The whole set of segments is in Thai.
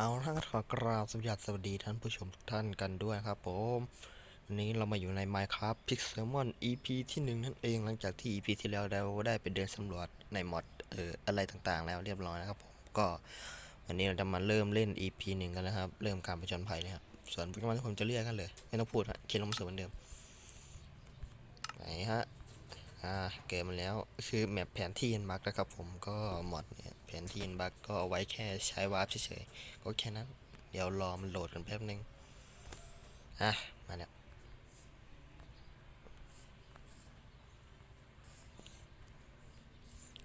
เอาละครับขอกราบสวัสดีท่านผู้ชมทุกท่านกันด้วยครับผมวันนี้เรามาอยู่ใน Minecraft Pixelmon EP ที่หนึ่งนั่นเองหลังจากที่ EP ที่แล้วเราได้ไปเดินสำรวจในมอดเอ่ออะไรต่างๆ แล้วเรียบร้อยนะครับผมก็วันนี้เราจะมาเริ่มเล่น EP หนึ่งกันแล้วครับ เริ่มการผจญภัยเลยครับส่วนโปเกมอนที่ผมจะเรียกกันเลย ไม่ต้องพูดฮะเขียนลงมือเหมือนเดิมไหนฮะอ่าเกิดมาแล้วคือแมปแผนที่ยันบักนะครับผมก็มอดเนี่ย แผนที่ยันบักก็เอาไว้แค่ใช้วาร์ปเฉยๆ ก็แค่นั้น เดี๋ยวรอมันโหลดกันแป๊บนึง อะ มาแล้ว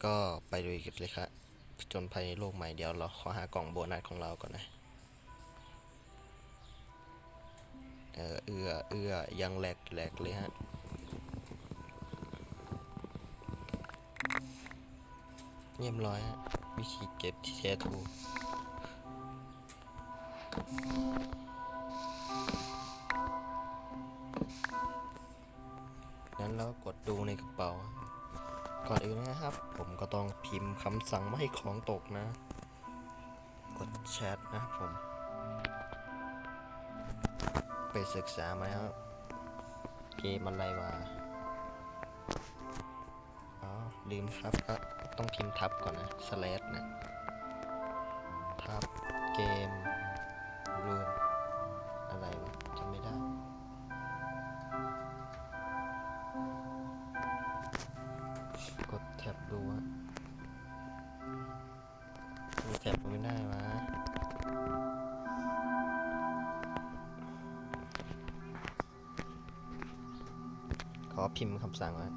ก็ไปดูกันเลยครับจนภัยในโลกใหม่เดี๋ยวเราขอหากล่องโบนัสของเราก่อนนะ เออเอือเอือยังแหลกแหลกเลยฮะ เรียบร้อยฮะวิธีเก็บที่แท้ถูกนั้นเราก็กดดูในกระเป๋า ก่อนอื่นนะครับ ผมก็ต้องพิมพ์คำสั่งไม่ให้ของตกนะ กดแชทนะครับผม ไปศึกษามาแล้วเกมอะไรวะอ๋อลืมครับก็ ต้องพิมพ์ทับก่อนนะ slash นะทับเกมรูนอะไรวะจำไม่ได้กดแท็บดูวะมีแท็บไม่ได้วะขอพิมพ์คำสั่งว่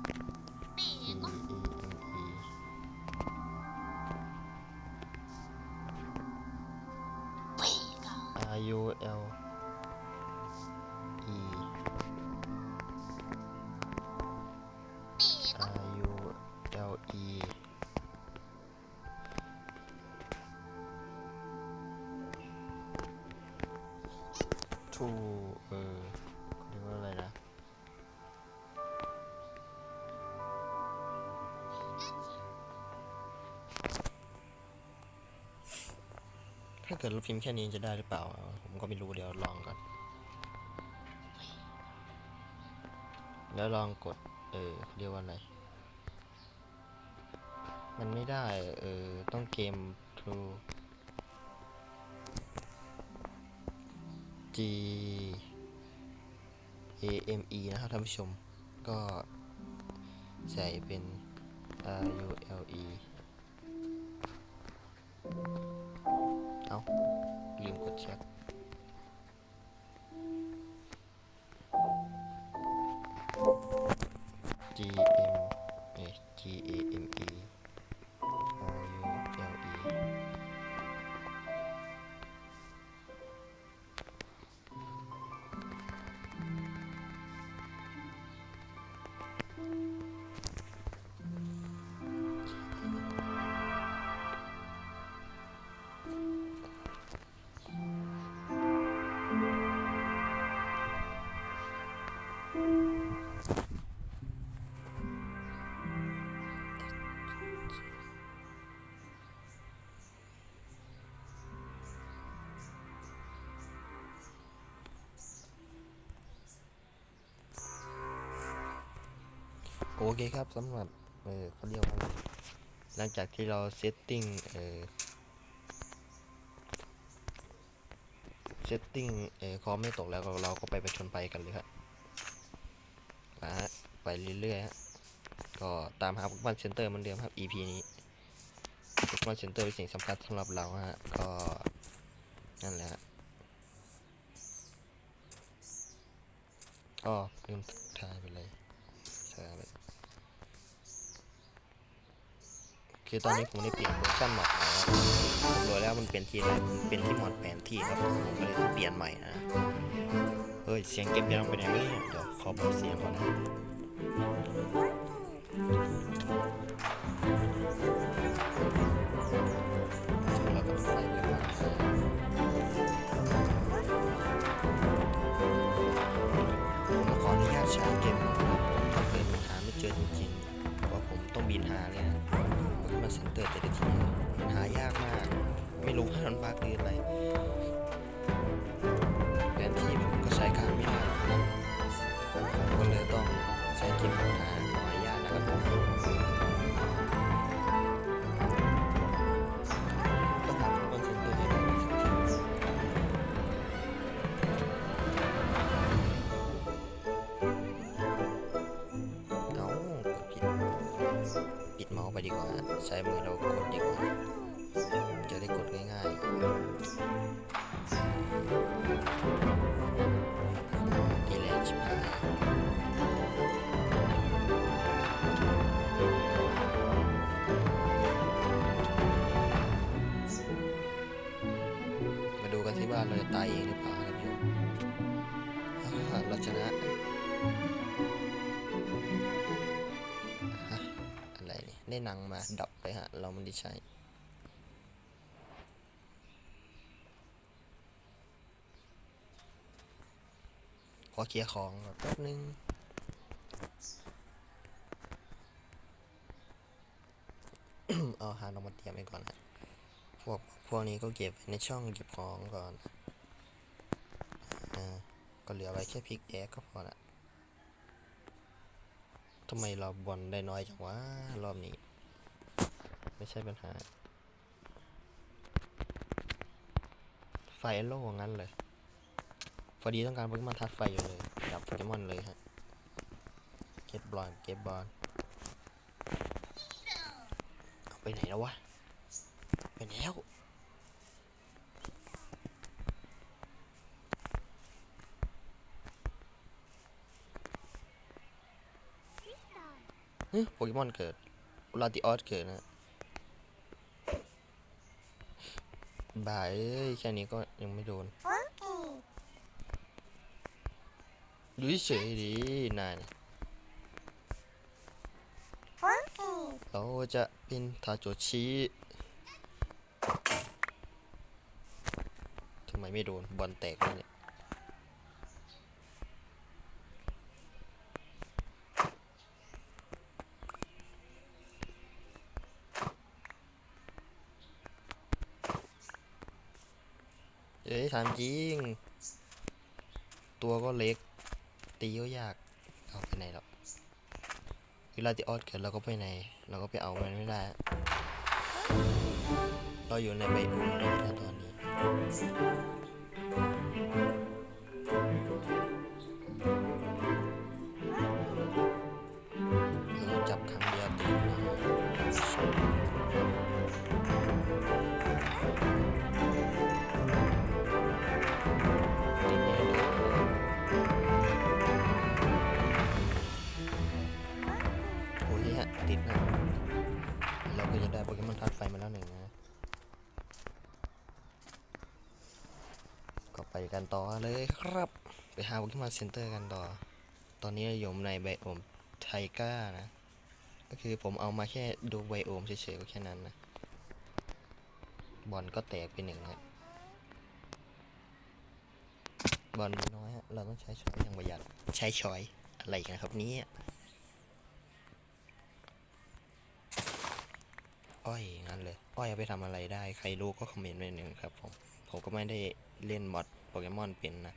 ทูเออเขาเรียกว่าอะไรนะ ถ้าเกิดเราพิมพ์แค่นี้จะได้หรือเปล่า ผมก็ไม่รู้เดี๋ยวลองก่อน แล้วลองกด เออเขาเรียกว่าอะไร มันไม่ได้ เออ ต้องเกม True G A M E นะครับท่านผู้ชม ก็ใส่เป็น R U L E โอเคครับสำหรับเออเขาเรียกว่าหลังจากที่เราเซตติ้งเออเซตติ้งเออคอมไม่ตกแล้วเราก็ไปประชนไปกันเลยครับมาฮะไปเรื่อยๆฮะก็ตามหาพุกวันเซ็นเตอร์เหมือนเดิมครับ EP นี้พุกวันเซ็นเตอร์เป็นสิ่งสำคัญสำหรับเราฮะก็นั่นแหละฮะก็ลืมทายไปเลยใช่เลย คือตอนนี้ผมได้เปลี่ยนเวอร์ชันหมดแล้วผมดูแล้วมันเป็นที่อะไรมันเป็นที่มอดแผนที่ครับผมก็เลยเปลี่ยนใหม่นะเฮ้ยเสียงเก็บยังไปไหนไม่เนี่ยเดี๋ยวขอเปิดเสียงก่อนนะ มาเลยนะโปเกมอเซ็นเตอร์แต่ละทีมันหายากมาก ไม่รู้ว่ามันบักหรืออะไรแผนที่ผมก็ใช้การไม่ได้นะครับก็เลยต้องใช้กิมโหด ตายเองหรือเปล่าครับโยมอ่าเราชนะอะไรนี่ได้นังมาดับไปฮะ เราไม่ได้ใช้ขอเคลียร์ของแป๊บนึงเอาหาลงมาเตรียมไว้ก่อนฮะพวกพวกนี้ก็เก็บในช่องเก็บของก่อน อ่าก็เหลือไว้แค่พิกแอร์ก็พอละทำไมเราบอลได้น้อยจังวะรอบนี้ ไม่ใช่ปัญหา ไฟโล่งั้นเลย พอดีต้องการโปเกมอนทัดไฟอยู่เลย ดับโปเกมอนเลยฮะ เก็บบอลเก็บบอลเอาไปไหนแล้ววะ ไปไหนแล้ว ฮ้ยโปเกมอนเกิดลาติออสเกิดนะบ่ายแค่นี้ก็ยังไม่โดนดูเฉยดีนายเราจะเป็นทาโจชิทำไมไม่โดนบอลแตกเลยเนี่ย เอ้ยถามจริง ตัวก็เล็ก ตีก็ยาก เอาไปไหนหรอกเวลาที่ออสเกิดเราก็ไปไหน เราก็ไปเอามันไม่ได้ เราอยู่ในใบอุ่นเลยนะตอนนี้ โอ้ยฮะติดนะเราก็จะได้โปเกมอนธาตุไฟมาแล้วหนึ่งนะก็ไปกันต่อเลยครับ ไปหาโปเกมอนเซ็นเตอร์กันต่อ ตอนนี้เราอยู่ในไบโอมไทก้านะ ก็คือผมเอามาแค่ดูไบโอมเฉยๆก็แค่นั้นนะ บอลก็แตกไปหนึ่งครับอลน้อยฮะ เราต้องใช้ช้อยอย่างประหยัด ใช้ช้อยอะไรกันครับนี้ อ้อยงั้นเลย อ้อยเอาไปทำอะไรได้ ใครรู้ก็คอมเมนต์ไว้หนึ่งครับผมผมก็ไม่ได้เล่นมอดโปเกมอนเป็นนะ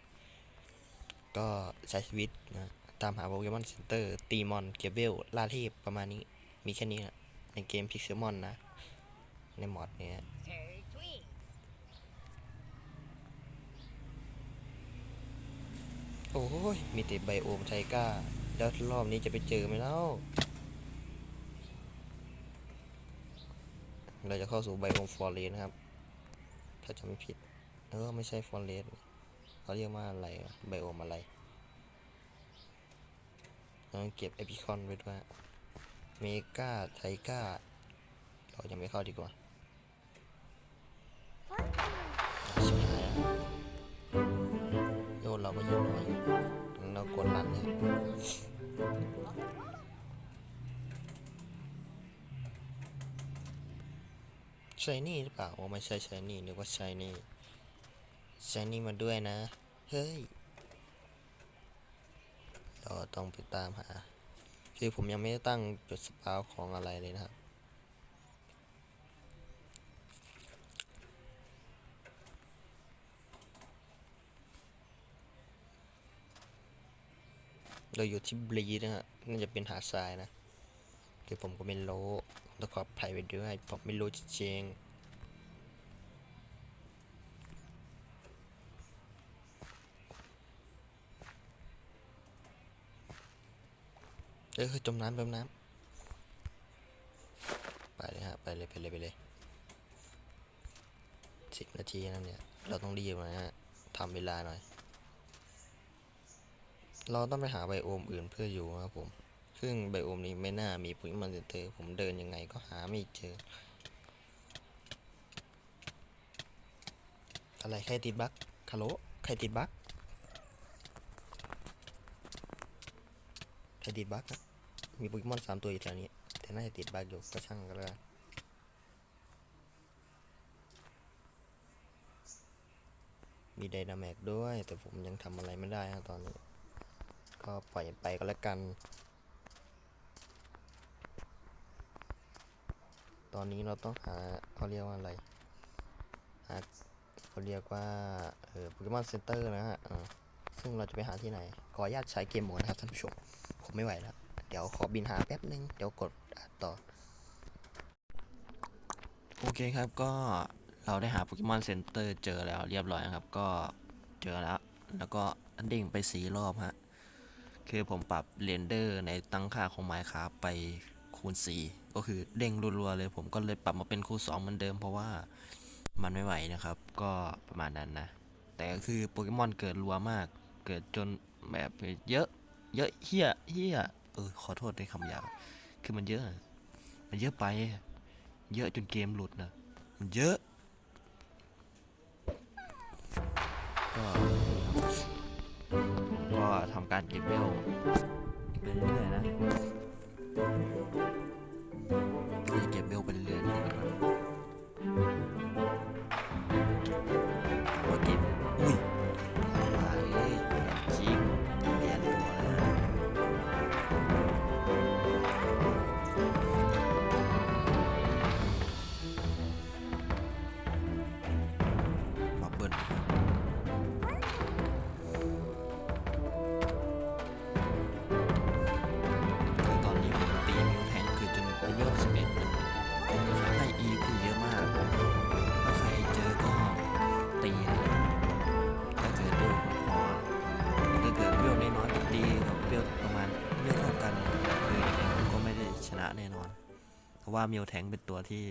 ก็ใช้ชีวิตนะตามหาโปเกมอนเซ็นเตอร์ตีมอนเก็บลล่าเทพประมาณนี้มีแค่นี้นะในเกมพิกเซมอนนะ ในมอดเนี้ยโอ้ย มีแต่ไบโอมไทก้า แล้วรอบนี้จะไปเจอไหมเล่า เราจะเข้าสู่ไบโอมฟอร์เรสนะครับ ถ้าจำไม่ผิด เออ ไม่ใช่ฟอร์เรสเขาเรียกว่าอะไรไบโอมอะไรเราต้องเก็บเอพิคอนไว้ด้วยเมกาไทก้า เรายังไม่เข้าดีกว่าชิบหายโยนเราก็โยนน้อยอยู่เรากดรันเนี่ย ชานี่หรือเปล่าโอ้ไม่ใช่ชานี่นึกว่าชานี่ชานี่มาด้วยนะ เฮ้ย เราต้องไปตามหา คือผมยังไม่ได้ตั้งจุดสปาวของอะไรเลยนะครับ เราอยู่ที่บลีนะฮะน่าจะเป็นหาดทรายนะคือผมก็เป็นโล ต้องขออภัยไปด้วย ผมไม่รู้จริงเอ้ยเฮ้ยจมน้ำจมน้ำไปเลยฮะ ไปเลย ไปเลย ไปเลยสิบนาทีนั่นเนี่ย เราต้องรีบนะฮะทำเวลาหน่อย เราต้องไปหาไบโอมอื่นเพื่ออยู่นะครับผม ซึ่งไบโอมนี้ไม่น่ามีปุ๋ยมันเตอร์ผมเดินยังไงก็หาไม่เจอ อะไรใครติดบั๊กคาโลใครติดบั๊กใครติดบั๊กนะมีโปเกมอนสามตัวอยู่แถวนี้ แต่น่าจะติดบั๊กอยู่ก็ช่างก็แล้วกันมีไดนาแมกด้วย แต่ผมยังทำอะไรไม่ได้นะตอนนี้ ก็ปล่อยไปก็แล้วกัน ตอนนี้เราต้องหาเขาเรียกว่าอะไรหาเขาเรียกว่าเออโปเกมอนเซ็นเตอร์นะฮะซึ่งเราจะไปหาที่ไหน ขออนุญาตใช้เกมโหมดนะครับท่านผู้ชมผมไม่ไหวแล้ว เดี๋ยวขอบินหาแป๊บนึง เดี๋ยวกดต่อ โอเคครับก็เราได้หาโปเกมอนเซ็นเตอร์เจอแล้วเรียบร้อยนะครับ ก็เจอแล้ว แล้วก็เด้งไปสีรอบฮะ คือผมปรับเรนเดอร์ในตั้งค่าของ Minecraft ไปคูณ4 ก็คือเด้งรัวๆเลย ผมก็เลยปรับมาเป็นคูณ2เหมือนเดิม เพราะว่ามันไม่ไหวนะครับ ก็ประมาณนั้นนะ แต่ก็คือโปเกมอนเกิดรัวมาก เกิดจนแบบเยอะ เยอะเฮี้ยเฮี้ยเออขอโทษในคำหยาบคือมันเยอะ มันเยอะไป เยอะจนเกมหลุดนะ มันเยอะ ว่ามิวแทงเป็นตัวที่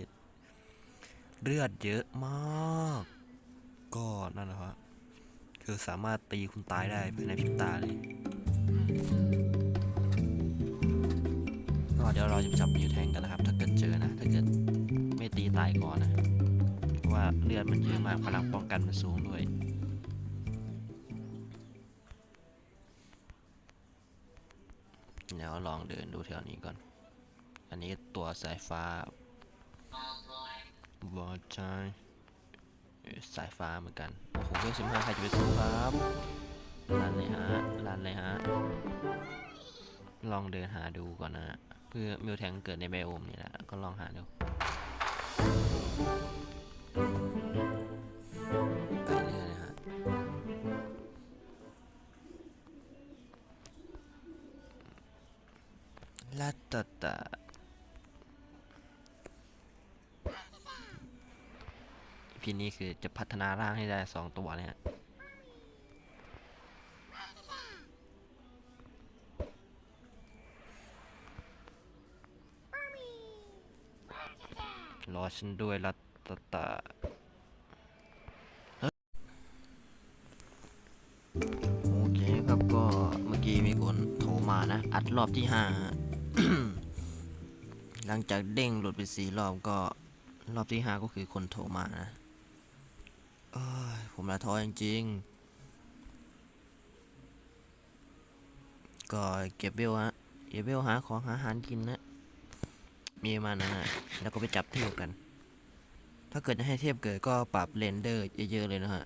เลือดเยอะมาก ก็นั่นแหละครับคือสามารถตีคุณตายได้ภายในพริบตาเลยก็เดี๋ยวเราจะจับมิวแทงกันนะครับ ถ้าเกิดเจอนะ ถ้าเกิดไม่ตีตายก่อนนะเพราะว่าเลือดมันเยอะมากพลังป้องกันมันสูงด้วยเดี๋ยวลองเดินดูแถวนี้ก่อน อันนี้ตัวสายฟ้าบอใจเอ่อสายฟ้าเหมือนกันโอ้โหเวลสิบห้าใครจะไปสู้ครับลันเลยฮะลันเลยฮะ ลองเดินหาดูก่อนนะฮะเพื่อมิวแทงเกิดในไบโอมนี่แหละ ก็ลองหาดู คือจะพัฒนาร่างให้ได้สองตัวเนี่ยรอฉันด้วยลัตตาตาเฮ้ยโอเคครับก็เมื่อกี้มีคนโทรมานะ อัดรอบที่ห้าหลังจากเด้งหลุดไปสี่รอบก็รอบที่ห้าก็คือคนโทรมานะ เอ้ยผมละท้อจริงๆ ก็เก็บเวลฮะ เก็บเวลหาของหาอาหารกินนะ มีมานะฮะแล้วก็ไปจับเทียบกัน ถ้าเกิดจะให้เทียบเกิดก็ปรับเรนเดอร์เยอะๆเลยนะฮะ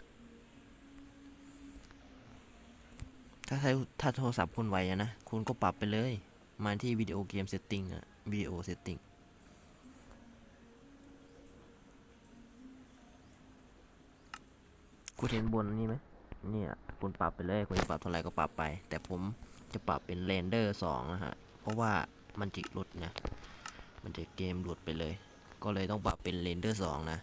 ถ้าใช้ถ้าโทรศัพท์คุณไหวนะ คุณก็ปรับไปเลย มาที่วิดีโอเกมเซตติ้งอะวิดีโอเซตติ้ง คุณเห็นบนนี่ไหมเนี่ยคุณปรับไปเลยคุณจะปรับเท่าไหร่ก็ปรับไป แต่ผมจะปรับเป็นเรนเดอร์สองนะฮะเพราะว่ามันจิหลุดนะมันจะเกมหลุดไปเลย ก็เลยต้องปรับเป็นเรนเดอร์สองนะ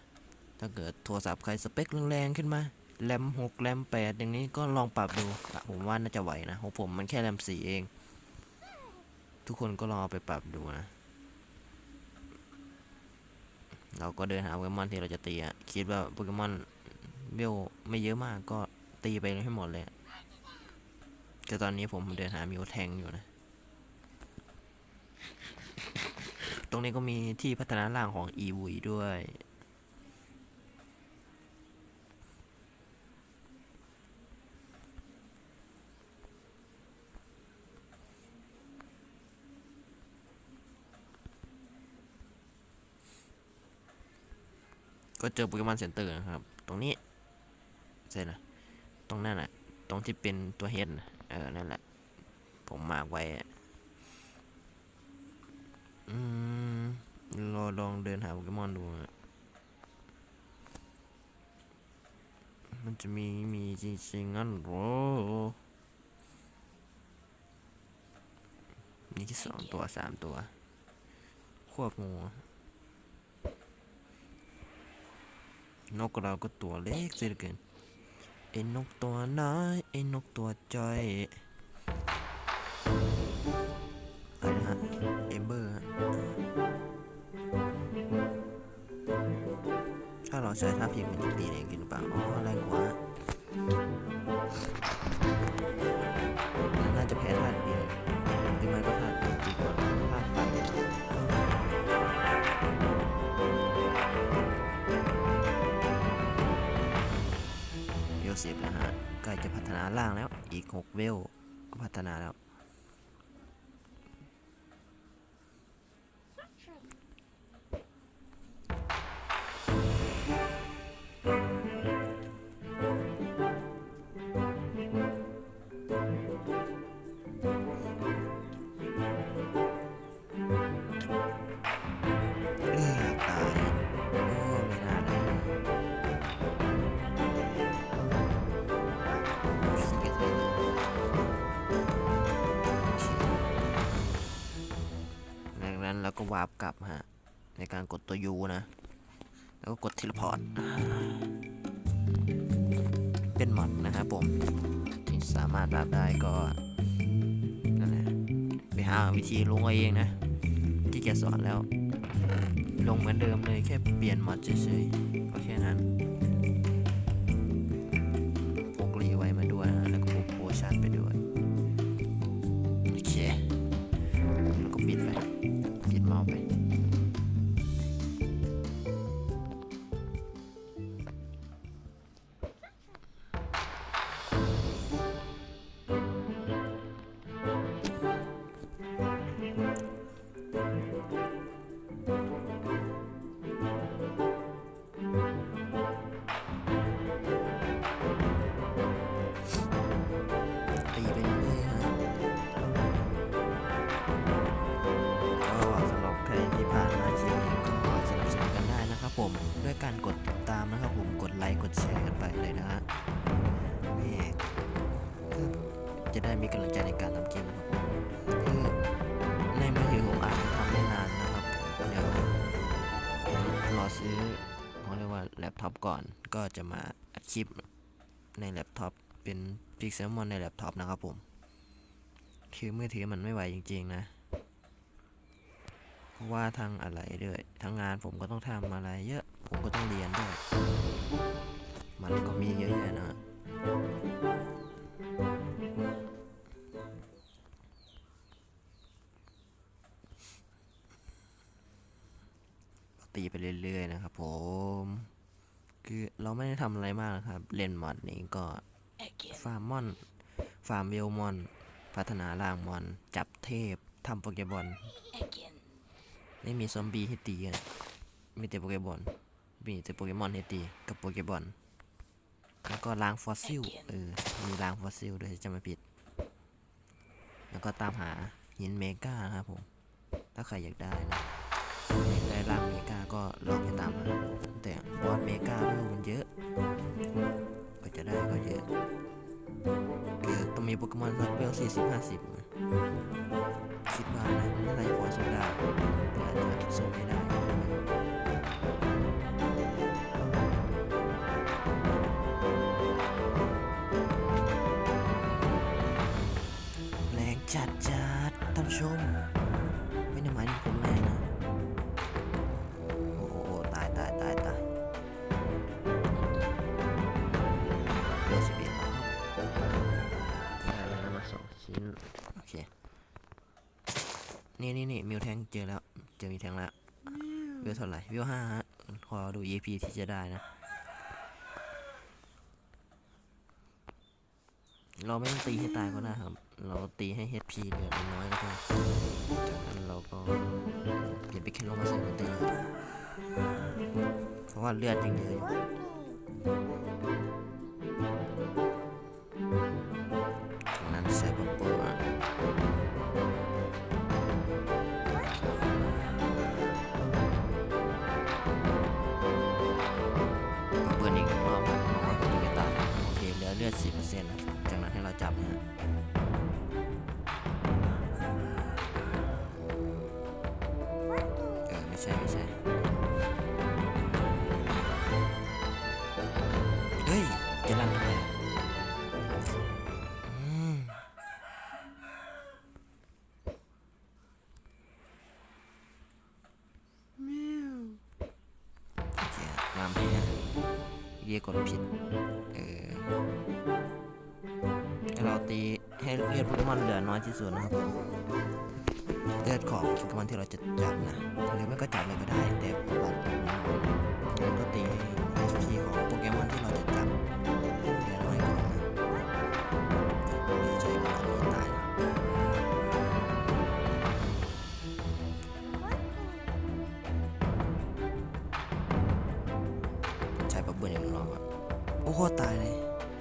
ถ้าเกิดโทรศัพท์ใครสเปคแรงๆขึ้นมาแรมหกแรมแปดอย่างนี้ก็ลองปรับดูผมว่าน่าจะไหวนะของผมมันแค่แรมสี่เอง ทุกคนก็ลองเอาไปปรับดูนะเราก็เดินหาโปเกมอนที่เราจะตีอะคิดว่าโปเกมอน เวลไม่เยอะมากก็ตีไปให้หมดเลยแต่ตอนนี้ผมเดินหามิวแทงอยู่นะ ตรงนี้ก็มีที่พัฒนาร่างของอีวุยด้วย ก็เจอโปเกมอนเซ็นเตอร์นะครับ ตรงนี้ ใช่นะตรงนั้นน่ะ ตรงที่เป็นตัวเฮดน่ะเออ นั่นแหละ ผมมาร์กไว้อะอืมรอลองเดินหาโปเกมอนดูอะมันจะมีมีจริงๆงั้นหรอมีที่สองตัวสามตัว ควบงูนกเราก็ตัวเล็กซะเหลือเกิน ไอ้นกตัวน้อยไอ้นกตัวจอยอะไรนะฮะเอมเบอร์ถ้าเราใช้ท่าพียงมันจะตีแรงขึ้นหรือเปล่าอ๋อแรงกว่า 50นะฮะใกล้จะพัฒนาล่างแล้วอีก 6 เวลก็พัฒนาแล้ว ก็วาร์ปกลับฮะ ในการกดตัว U นะ แล้วก็กดเทเลพอร์ต เป็นมอดนะครับผม ที่สามารถวาร์ปได้ก็นั่นแหละไปหาวิธีลงเอาเองนะที่แกสอนแล้ว ลงเหมือนเดิมเลยแค่เปลี่ยนมอดเฉยๆก็แค่นั้น ก็จะมาอัดคลิปในแล็ปท็อปเป็น Pixelmon ในแล็ปท็อปนะครับผม คือมือถือมันไม่ไหวจริง ๆ นะ เพราะว่าทางอะไรด้วยทั้งงานผมก็ต้องทำอะไรเยอะผมก็ต้องเรียนด้วย มันก็มีเยอะแยะนะตีไปเรื่อยๆนะครับผม เราไม่ได้ทำอะไรมากนะครับ เล่นมอดนี้ก็ Again. ฟาร์มมอน ฟาร์มเวลมอน พัฒนาล่างมอน จับเทพทำโปเกบอล Again. ไม่มีซอมบี้ให้ตีอะมีแต่โปเกบอลมีแต่โปเกมอนให้ตีกับโปเกบอลแล้วก็ล้างฟอสซิลเออมีล้างฟอสซิลด้วยถ้าจะไม่ผิด แล้วก็ตามหาหินเมกานะครับผม ถ้าใครอยากได้นะอยากได้ร่างเมกาก็ลองไปตามหาดูแต่ บอสเมกาวิวมันเยอะ ก็จะได้ก็เยอะคือต้องมีมีโปเกมอนสักเวลสี่สิบห้าสิบคิดว่านะน่าจะพอสู้ได้แต่อาจจะสู้ไม่ได้ เจอแล้ว เจอมิวแทงแล้ววิวเท่าไหร่วิวห้าฮะขอดู EP ที่จะได้นะ เราไม่ต้องตีให้ตายก็ได้ครับ เราตีให้ HP เหลือน้อยก็พอจากนั้นเราก็เปลี่ยนไปแค่ลงมาใส่ตีเพราะว่าเลือดยังเยอะอยู่ เลือด4%จากนั้นให้เราจับนะฮะเออไม่ใช่ไม่ใช่เฮ้ยจะลั่นทำไมอะอืมโอเคน้ำให้อะเรียกกดผิด โปเกมอนเหลือน้อยที่สุดนะครับเลือดของโปเกมอนที่เราจะจับนะหรือไม่ก็จับเลยก็ได้แต่ประวัติเราก็ตีให้พี่ของโปเกมอนที่เราจะจับเหลือน้อยก่อนนะดีใจว่าเราไม่ตายใช้ปับเบิร์นอย่างรอบอะโอ้โหตายเลย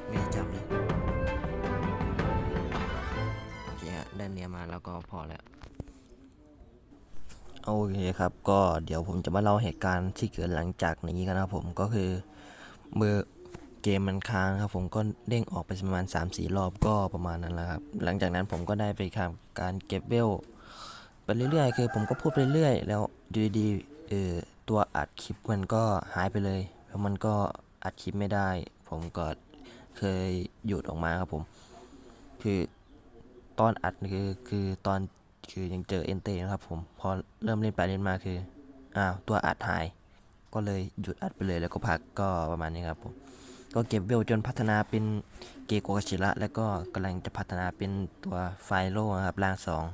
ไม่ได้จับเลย ได้เนียมาแล้วก็พอแล้ว โอเคครับ ก็เดี๋ยวผมจะมาเล่าเหตุการณ์ที่เกิดหลังจากนี้กันนะครับผมก็คือเมื่อเกมมันค้างครับผมก็เด้งออกไปประมาณ 3-4 รอบก็ประมาณนั้นแหละครับ หลังจากนั้นผมก็ได้ไปทำการเก็บเวลไปเรื่อยๆ คือผมก็พูดไปเรื่อยแล้วอยู่ดีเออตัวอัดคลิปมันก็หายไปเลยแล้วมันก็อัดคลิปไม่ได้ ผมก็เคยหยุดออกมาครับผม คือ ตอนอัดคือคือตอนคือยังเจอเอนเตนะครับผมพอเริ่มเล่นไปเล่นมาคืออ้าวตัวอัดหาย ก็เลยหยุดอัดไปเลยแล้วก็พักก็ประมาณนี้ครับผมก็เก็บเวลจนพัฒนาเป็นเกโกกชิระแล้วก็กำลังจะพัฒนาเป็นตัวไฟโลนะครับร่างสอง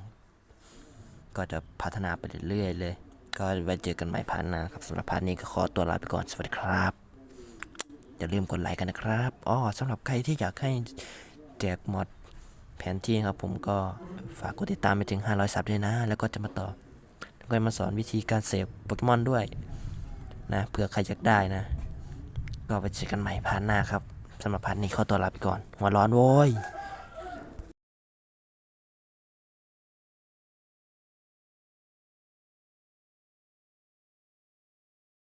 ก็จะพัฒนาไปเรื่อยๆเลย ก็ไว้เจอกันใหม่พันนะครับสำหรับพันนี้ก็ขอตัวลาไปก่อนสวัสดีครับอย่าลืมกดไลค์กันนะครับอ๋อสำหรับใครที่อยากให้แจกมอด แผนที่ครับผมก็ฝากกดติดตามไปถึง 500 ซับด้วยนะ แล้วก็จะมาต่อแล้วก็มาสอนวิธีการเสพโปเกมอนด้วยนะเผื่อใครอยากได้นะ ก็ไปเจอกันใหม่พาร์ทหน้าครับสำหรับพาร์ทนี้ขอตัวลาไปก่อนหัวร้อนโว้ย